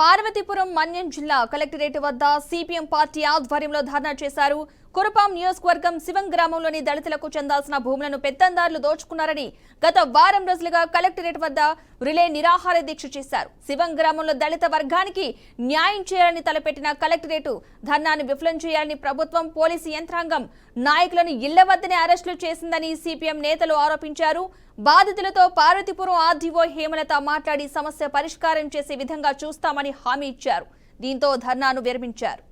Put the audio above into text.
పార్వతీపురం మన్యం జిల్లా కలెక్టరేట్ వద్ద CPM party ఆధ్వర్యంలో ధర్నా చేశారు. కురుపాం నియోజకవర్గం శివం గ్రామంలోని దళితులకు చెందాల్సిన భూములను పెత్తందారులు దోచుకున్నారని గత వారం రోజులుగా కలెక్టరేట్ వద్ద రిలే నిరాహార దీక్ష చేశారు. శివం గ్రామంలో దళిత వర్గానికి న్యాయం చేయాలని తలపెట్టిన కలెక్టరేటు ధర్నాన్ని విఫలం చేయాలని ప్రభుత్వం పోలీసు యంత్రాంగం నాయకులను ఇళ్ళ వద్దనే అరెస్టులు చేసిందని సిపిఎం నేతలు ఆరోపించారు. బాధితులతో పార్వతీపురం ఆర్డీఓ హేమలత మాట్లాడి సమస్య పరిష్కారం చేసే విధంగా చూస్తామని హామీ ఇచ్చారు. దీంతో ధర్నాను విరమించారు.